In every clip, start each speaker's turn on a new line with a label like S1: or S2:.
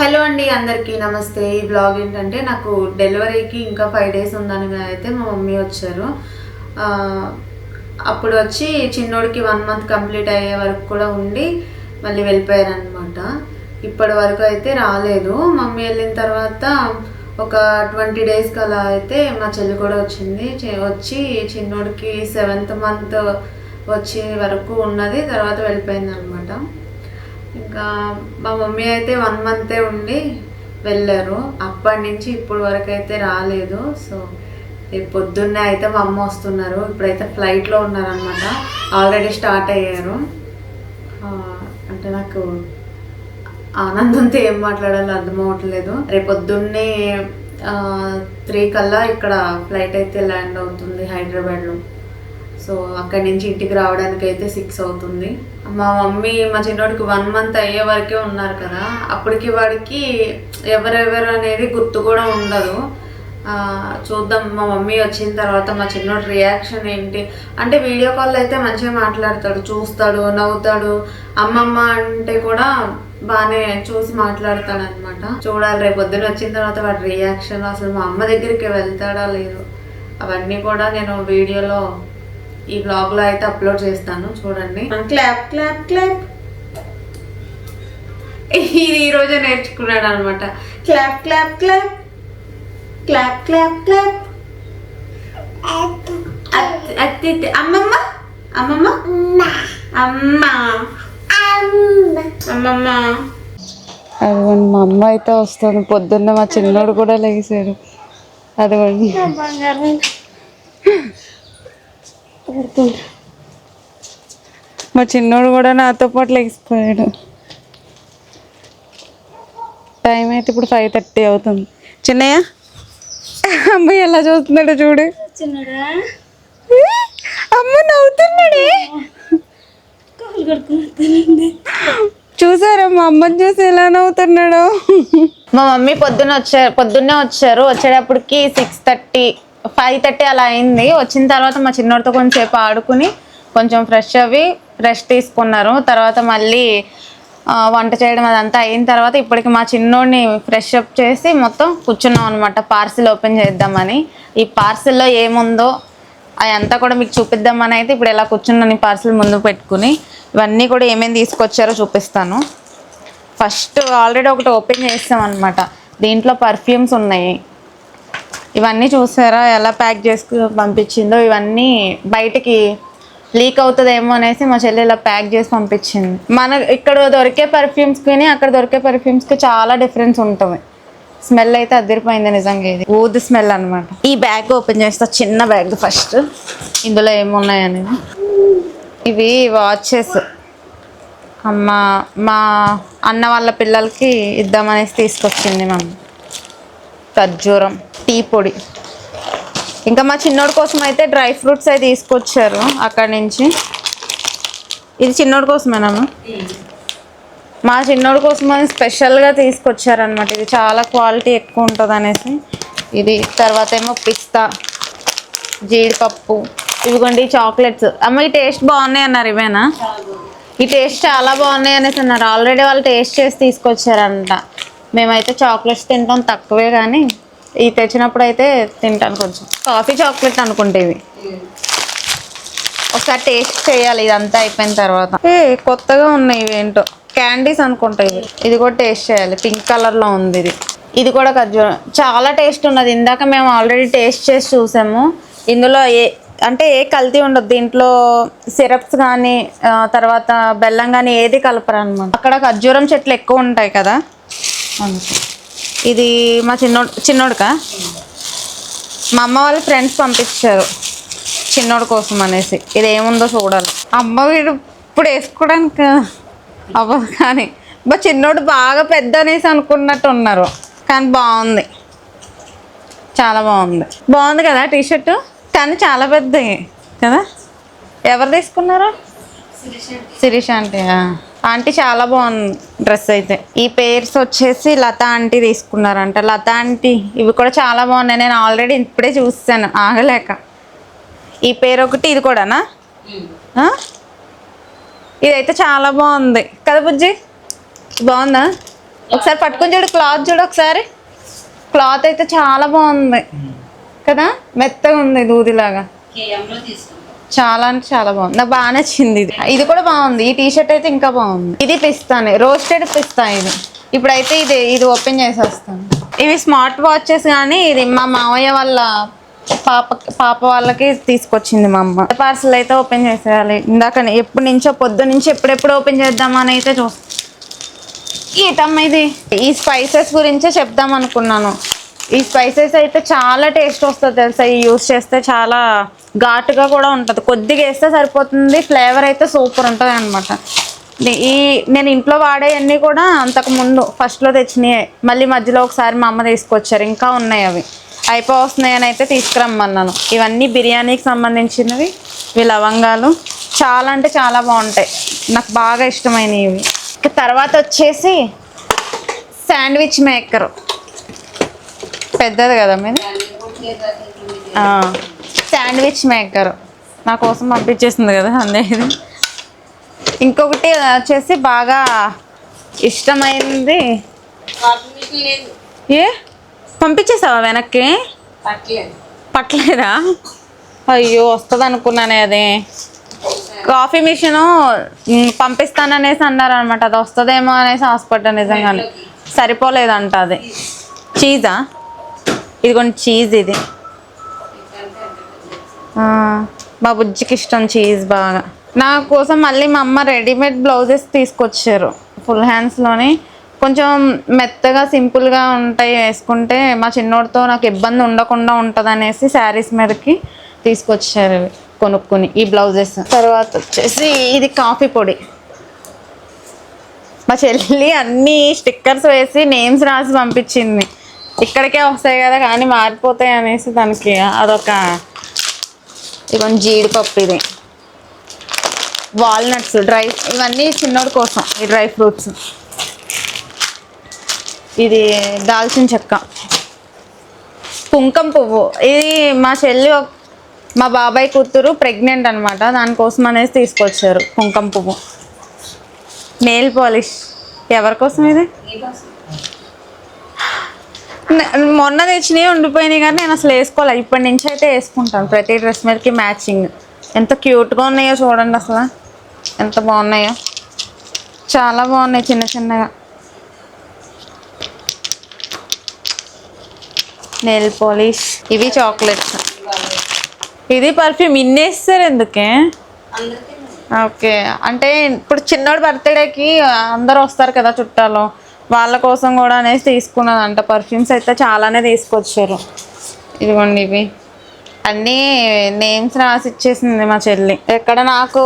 S1: Hello అండి అందరికీ నమస్తే. ఈ బ్లాగ్ ఏంటంటే నాకు డెలివరీకి ఇంకా ఫైవ్ డేస్ ఉందని అయితే మా మమ్మీ వచ్చారు. అప్పుడు వచ్చి చిన్నోడికి వన్ మంత్ కంప్లీట్ అయ్యే వరకు కూడా ఉండి మళ్ళీ వెళ్ళిపోయారు అనమాట ఇప్పటి వరకు అయితే రాలేదు. మమ్మీ వెళ్ళిన తర్వాత ఒక ట్వంటీ డేస్కి అలా అయితే మా చెల్లి కూడా వచ్చింది. వచ్చి చిన్నోడికి సెవెంత్ మంత్ వచ్చే వరకు ఉన్నది. తర్వాత వెళ్ళిపోయింది అనమాట ఇంకా మా మమ్మీ అయితే వన్ మంతే ఉండి వెళ్ళారు. అప్పటి నుంచి ఇప్పుడు వరకు అయితే రాలేదు. సో రేపు పొద్దున్నే అయితే మా అమ్మ వస్తున్నారు. ఇప్పుడైతే ఫ్లైట్లో ఉన్నారనమాట ఆల్రెడీ స్టార్ట్ అయ్యారు. అంటే నాకు ఆనందంతో ఏం మాట్లాడాలో అర్థం అవ్వట్లేదు. రేపు పొద్దున్నే త్రీ కల్లా ఇక్కడ ఫ్లైట్ అయితే ల్యాండ్ అవుతుంది హైదరాబాద్లో. సో అక్కడి నుంచి ఇంటికి రావడానికి అయితే సిక్స్ అవుతుంది. మా మమ్మీ మా చిన్నోడికి వన్ మంత్ అయ్యే వరకే ఉన్నారు కదా. అప్పటికి వాడికి ఎవరెవరు అనేది గుర్తు కూడా ఉండదు. చూద్దాం మా మమ్మీ వచ్చిన తర్వాత మా చిన్నోడి రియాక్షన్ ఏంటి? అంటే వీడియో కాల్ అయితే మంచిగా మాట్లాడతాడు చూస్తాడు నవ్వుతాడు. అమ్మమ్మ అంటే కూడా బాగానే చూసి మాట్లాడతాడు అనమాట చూడాలి రేపు పొద్దున వచ్చిన తర్వాత వాడి రియాక్షన్ అసలు మా అమ్మ దగ్గరికి వెళ్తాడా లేదు. అవన్నీ కూడా నేను వీడియోలో ఈ బ్లాగ్లో అయితే అప్లోడ్ చేస్తాను చూడండి. క్లాప్ క్లాప్ క్లాప్ ఇది ఈ రోజే నేర్చుకున్నాడు అనమాట clap clap clap clap clap clap అత్తి-. అమ్మమ్మ? అమ్మమ్మ? అమ్మ. అమ్మమ్మ.
S2: అదిగోండి మా అమ్మ అయితే వస్తుంది. పొద్దున్న మా చిన్నోడు కూడా లేచాడు. అదిగోండి. మా చిన్నోడు కూడా నాతో పాటు లేచిపోయాడు. టైం అయితే ఇప్పుడు ఫైవ్ థర్టీ అవుతుంది. చిన్నయ్య? అమ్మాయి ఎలా చూస్తున్నాడు చూడు. అమ్మ నవ్వుతున్నాడే. చూసారా మా అమ్మని చూసి ఎలా నవ్వుతున్నాడు?
S1: మా మమ్మీ పొద్దున్న వచ్చారు పొద్దున్నే వచ్చారు. వచ్చేటప్పటికి సిక్స్ థర్టీ ఫైవ్ థర్టీ అలా అయింది. వచ్చిన తర్వాత మా చిన్నోడితో కొంచెంసేపు ఆడుకుని కొంచెం ఫ్రెష్ అవి రెస్ట్ తీసుకున్నారు. తర్వాత మళ్ళీ వంట చేయడం అదంతా అయిన తర్వాత ఇప్పటికి మా చిన్నోడిని ఫ్రెష్ అప్ చేసి మొత్తం కూర్చున్నాం అనమాట పార్సిల్ ఓపెన్ చేద్దామని. ఈ పార్సిల్లో ఏముందో అదంతా కూడా మీకు చూపిద్దామని అయితే ఇప్పుడు ఇలా కూర్చున్నాను ఈ పార్సిల్ ముందు పెట్టుకుని. ఇవన్నీ కూడా ఏమేమి తీసుకొచ్చారో చూపిస్తాను. ఫస్ట్ ఆల్రెడీ ఒకటి ఓపెన్ చేస్తాం అనమాట దీంట్లో పర్ఫ్యూమ్స్ ఉన్నాయి. ఇవన్నీ చూసారా? ఎలా ప్యాక్ చేసుకు పంపించిందో? ఇవన్నీ బయటికి లీక్ అవుతుందేమో అనేసి మా చెల్లి ఇలా ప్యాక్ చేసి పంపించింది. మన ఇక్కడ దొరికే పర్ఫ్యూమ్స్కి అక్కడ దొరికే పర్ఫ్యూమ్స్కి చాలా డిఫరెన్స్ ఉంటుంది. స్మెల్ అయితే అదిరిపోయింది నిజంగా ఇది. ఊది స్మెల్ అనమాట ఈ బ్యాగ్ ఓపెన్ చేస్తా చిన్న బ్యాగ్ ఫస్ట్ ఇందులో ఏమున్నాయని ఇవి వాచెస్ అమ్మ మా అన్న వాళ్ళ పిల్లలకి ఇద్దామనేసి తీసుకొచ్చింది మమ్మ. ఖర్జూరం. టీ పొడి. ఇంకా మా చిన్నోడి కోసం అయితే డ్రై ఫ్రూట్స్ అయితే తీసుకొచ్చారు అక్కడి నుంచి. ఇది చిన్నోడి కోసమేనమ్మా మా చిన్నోడి కోసం అని స్పెషల్గా తీసుకొచ్చారనమాట ఇది చాలా క్వాలిటీ ఎక్కువ ఉంటుంది అనేసి ఇది తర్వాత ఏమో పిస్తా జీడిపప్పు ఇవిగోండి చాక్లెట్స్. అమ్మ ఈ టేస్ట్ బాగున్నాయి అన్నారు ఇవేనా? ఈ టేస్ట్ చాలా బాగున్నాయి అనేసి అన్నారు. ఆల్రెడీ వాళ్ళు టేస్ట్ చేసి తీసుకొచ్చారంట. మేమైతే చాక్లెట్స్ తింటాం తక్కువే కానీ ఇది తెచ్చినప్పుడు అయితే తింటాను కొంచెం. కాఫీ చాక్లెట్ అనుకుంటే ఇవి. ఒకసారి టేస్ట్ చేయాలి ఇదంతా అయిపోయిన తర్వాత. ఏ కొత్తగా ఉన్నాయి ఇవి ఏంటో. క్యాండీస్ అనుకుంటా ఇవి. ఇది కూడా టేస్ట్ చేయాలి. పింక్ కలర్లో ఉంది ఇది. ఇది కూడా ఖర్జూరం చాలా టేస్ట్ ఉన్నది. ఇందాక మేము ఆల్రెడీ టేస్ట్ చేసి చూసాము. ఇందులో ఏ అంటే ఏ కల్తీ ఉండదు. దీంట్లో సిరప్స్ కానీ తర్వాత బెల్లం కానీ ఏది కలపరు అనమాట అక్కడ ఖర్జూరం చెట్లు ఎక్కువ ఉంటాయి కదా. అందుకే. ఇది మా చిన్నోడు చిన్నోడుకా? మా అమ్మ వాళ్ళ ఫ్రెండ్స్ పంపించారు చిన్నోడు కోసం అనేసి. ఇది ఏముందో చూడాలి. అమ్మ వీడు ఇప్పుడు వేసుకోవడానికి అవ్వదు కానీ. బా చిన్నోడు బాగా పెద్ద అనేసి అనుకున్నట్టు ఉన్నారు కానీ బాగుంది. చాలా బాగుంది. బాగుంది కదా టీ షర్టు కానీ చాలా పెద్దది కదా? ఎవరు తీసుకున్నారు? శిరీష్ ఆంటీ. ఆంటీ చాలా బాగుంది డ్రెస్ అయితే. ఈ పేర్స్ వచ్చేసి లత ఆంటీ తీసుకున్నారంట. లత ఆంటీ ఇవి కూడా చాలా బాగున్నాయి. నేను ఆల్రెడీ ఇప్పుడే చూసాను ఆగలేక. ఈ పేరు ఒకటి ఇది కూడానా? ఇదైతే చాలా బాగుంది. కదా బుజ్జి? బాగుందా? ఒకసారి పట్టుకొని చూడు క్లాత్ చూడు ఒకసారి. క్లాత్ అయితే చాలా బాగుంది. కదా? మెత్తగా ఉంది దూదిలాగా. చాలా అంటే చాలా బాగుంది. నాకు బాగా నచ్చింది ఇది. ఇది కూడా బాగుంది. ఈ టీషర్ట్ అయితే ఇంకా బాగుంది. ఇది పిస్తానే. రోస్టెడ్ పిస్తా ఇది. ఇప్పుడైతే ఇది ఇది ఓపెన్ చేసేస్తాను. ఇవి స్మార్ట్ వాచెస్ కానీ ఇది మా మావయ్య వాళ్ళ పాప పాప వాళ్ళకి తీసుకొచ్చింది మా అమ్మ. పార్సల్ అయితే ఓపెన్ చేసేయాలి. ఇందాక ఎప్పటి నుంచో పొద్దు నుంచి ఎప్పుడెప్పుడు ఓపెన్ చేద్దామని అయితే చూస్తాను ఏటమ్మ ఇది. ఈ స్పైసెస్ గురించే చెప్దాం అనుకున్నాను. ఈ స్పైసెస్ అయితే చాలా టేస్ట్ వస్తుంది తెలుసా? ఈ యూస్ చేస్తే చాలా ఘాటుగా కూడా ఉంటుంది. కొద్దిగా వేస్తే సరిపోతుంది. ఫ్లేవర్ అయితే సూపర్ ఉంటుంది అనమాట ఈ నేను ఇంట్లో వాడేవన్నీ కూడా అంతకుముందు ఫస్ట్లో తెచ్చినాయి. మళ్ళీ మధ్యలో ఒకసారి మా అమ్మ తీసుకొచ్చారు. ఇంకా ఉన్నాయి అవి. అయిపోతున్నాయి అని అయితే తీసుకురమ్మన్నాను. ఇవన్నీ బిర్యానీకి సంబంధించినవి. ఇవి లవంగాలు. చాలా అంటే చాలా బాగుంటాయి. నాకు బాగా ఇష్టమైనవి ఇవి. తర్వాత వచ్చేసి శాండ్విచ్ మేకర్. పెద్దది కదా మీది? Sandwich maker. నా కోసం పంపించేసింది కదా అనేది ఇంకొకటి వచ్చేసి బాగా ఇష్టమైంది. ఏ? పంపించేసావా వెనక్కి?
S3: పట్టలేదా?
S1: అయ్యో వస్తుంది అనుకున్నానే అది. కాఫీ మిషను పంపిస్తాననేసి అన్నారు అనమాట అది వస్తుందేమో అనేసి హాస్పిటల్ నిజంగానే. సరిపోలేదంట అది. చీజా? ఇది చీజ్ ఇది. మా బుజ్జికి ఇష్టం చీజ్ బాగా. నా కోసం మళ్ళీ మా అమ్మ రెడీమేడ్ బ్లౌజెస్ తీసుకొచ్చారు ఫుల్ హ్యాండ్స్లోని కొంచెం మెత్తగా సింపుల్గా ఉంటాయి వేసుకుంటే మా చిన్నోడితో నాకు ఇబ్బంది ఉండకుండా ఉంటుంది అనేసి శారీస్ మీదకి తీసుకొచ్చారు కొనుక్కుని ఈ బ్లౌజెస్ తర్వాత వచ్చేసి ఇది కాఫీ పొడి. మా చెల్లి అన్ని స్టిక్కర్స్ వేసి నేమ్స్ రాసి పంపించింది. ఇక్కడికే వస్తాయి కదా కానీ మారిపోతాయి అనేసి దానికి అదొక ఇవన్నీ జీడిపప్పు ఇది వాల్నట్స్ డ్రై ఇవన్నీ చిన్నోడి కోసం ఈ డ్రై ఫ్రూట్స్. ఇది దాల్చిన చెక్క. కుంకం పువ్వు. ఇది మా చెల్లి మా బాబాయ్ కూతురు ప్రెగ్నెంట్ అనమాట దానికోసం అనేసి తీసుకొచ్చారు కుంకం పువ్వు. నెయిల్ పాలిష్ ఎవరి కోసం ఇది మొన్న తెచ్చినవి ఉండిపోయినాయి కానీ నేను అసలు వేసుకోవాలి ఇప్పటి నుంచి అయితే వేసుకుంటాను. ప్రతి డ్రెస్ మీదకి మ్యాచింగ్. ఎంత క్యూట్గా ఉన్నాయో చూడండి అసలు. ఎంత బాగున్నాయో. చాలా బాగున్నాయి చిన్న చిన్నగా. Nail polish. ఇవి చాక్లెట్స్. ఇది పర్ఫ్యూమ్. ఇన్నేస్తారు ఎందుకే? ఓకే. అంటే ఇప్పుడు చిన్నోడి బర్త్డేకి అందరూ వస్తారు కదా చుట్టాలు. వాళ్ళ కోసం కూడా అనేసి తీసుకున్నదంట పర్ఫ్యూమ్స్ అయితే చాలానే తీసుకొచ్చారు. ఇదిగోండి ఇవి. అన్నీ నేమ్స్ రాసి ఇచ్చేసింది మా చెల్లి. ఎక్కడ నాకు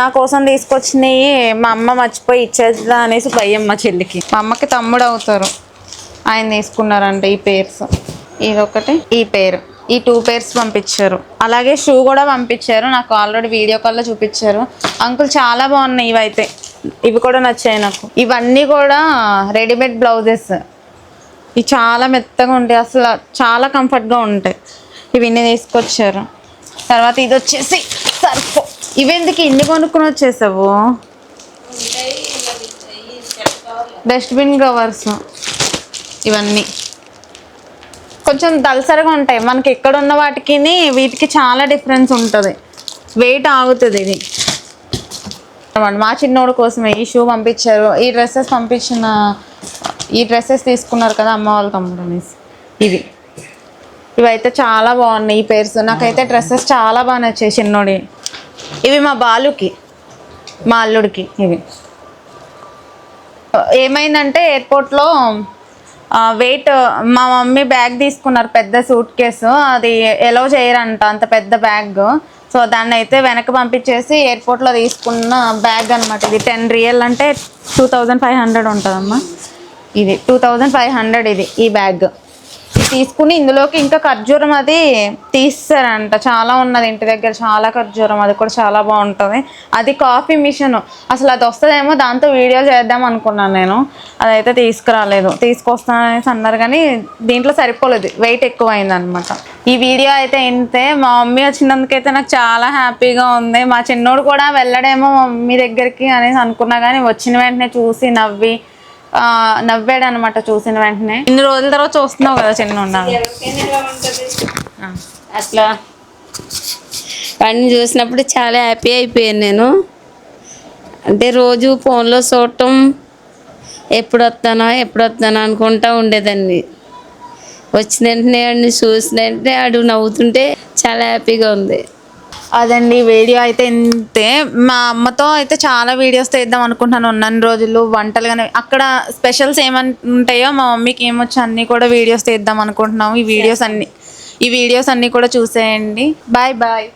S1: నా కోసం తీసుకొచ్చినవి మా అమ్మ మర్చిపోయి ఇచ్చేద్దా అనేసి భయం మా చెల్లికి. మా అమ్మకి తమ్ముడు అవుతారు. ఆయన తీసుకున్నారంట ఈ పేర్స్ ఇదొకటి. ఈ పేరు ఈ టూ పేర్స్ పంపించారు. అలాగే షూ కూడా పంపించారు. నాకు ఆల్రెడీ వీడియో కాల్లో చూపించారు. అంకుల్ చాలా బాగున్నాయి ఇవైతే. ఇవి కూడా నచ్చాయి నాకు. ఇవన్నీ కూడా రెడీమేడ్ బ్లౌజెస్. ఇవి చాలా మెత్తగా ఉంటాయి. అసలు చాలా కంఫర్ట్గా ఉంటాయి. ఇవన్నీ తీసుకొచ్చారు. తర్వాత ఇది వచ్చేసి సర్ఫ్. ఇవెందుకు ఇన్ని కొనుక్కుని వచ్చేసావు? డస్ట్బిన్ కవర్స్ ఇవన్నీ. కొంచెం దలసరిగా ఉంటాయి. మనకి ఎక్కడ ఉన్న వాటికి వీటికి చాలా డిఫరెన్స్ ఉంటుంది. వెయిట్ ఆగుతుంది ఇది. మా చిన్నోడు కోసమే ఈ షూ పంపించారు. ఈ డ్రెస్సెస్ పంపించిన ఈ డ్రెస్సెస్ తీసుకున్నారు కదా అమ్మ వాళ్ళ తమ్ముడు అనేసి. ఇవి. ఇవైతే చాలా బాగున్నాయి ఈ పేర్స్ నాకైతే డ్రెస్సెస్ చాలా బాగా నచ్చాయి చిన్నోడి. ఇవి మా బాలుకి మా అల్లుడికి ఇవి. ఏమైందంటే ఎయిర్పోర్ట్లో వెయిట్ మా మమ్మీ బ్యాగ్ తీసుకున్నారు పెద్ద సూట్ కేసు. అది ఎలో చేయరంట అంత పెద్ద బ్యాగ్. సో దాన్ని అయితే వెనక్కి పంపించేసి ఎయిర్పోర్ట్లో తీసుకున్న బ్యాగ్ అనమాట ఇది. టెన్ రియల్ అంటే టూ థౌజండ్ ఫైవ్ హండ్రెడ్ ఉంటుందమ్మా. ఇది టూ థౌజండ్ ఫైవ్ హండ్రెడ్ ఇది ఈ బ్యాగ్ తీసుకుని ఇందులోకి ఇంకా ఖర్జూరం అది తీస్తారంట. చాలా ఉన్నది ఇంటి దగ్గర చాలా ఖర్జూరం అది కూడా చాలా బాగుంటుంది. అది కాఫీ మిషన్. అసలు అది వస్తుందేమో దాంతో వీడియో చేద్దాం అనుకున్నాను నేను. అదైతే తీసుకురాలేదు. తీసుకొస్తాను అనేసి అన్నారు కానీ దీంట్లో సరిపోలేదు. వెయిట్ ఎక్కువ అనమాట ఈ వీడియో అయితే ఇంతే. మా మమ్మీ వచ్చినందుకైతే నాకు చాలా హ్యాపీగా ఉంది. మా చిన్నోడు కూడా వెళ్ళడేమో మమ్మీ దగ్గరికి అనేసి అనుకున్నా కానీ వచ్చిన వెంటనే చూసి నవ్వి నవ్వాడు అనమాట చూసిన వెంటనే. ఇన్ని రోజుల తర్వాత చూస్తున్నావు కదా చిన్న
S3: ఉన్నాను అట్లా. వాడిని చూసినప్పుడు చాలా హ్యాపీ అయిపోయాను నేను. అంటే రోజు ఫోన్లో చూడటం ఎప్పుడు వస్తానో ఎప్పుడు వస్తానో అనుకుంటా ఉండేదాన్ని. వచ్చిన వెంటనే వాడిని చూసిన వెంటనే ఆడు నవ్వుతుంటే చాలా హ్యాపీగా ఉంది.
S1: అదండి వీడియో అయితే ఇంతే. మా అమ్మతో అయితే చాలా వీడియోస్ తీద్దాం అనుకుంటున్నాను ఉన్న రోజులు వంటలు కానీ అక్కడ స్పెషల్స్ ఏమని ఉంటాయో మా మమ్మీకి ఏమొచ్చు అన్నీ కూడా వీడియోస్ తీద్దాం అనుకుంటున్నాము. ఈ వీడియోస్ అన్ని ఈ వీడియోస్ అన్నీ కూడా చూసేయండి. Bye bye.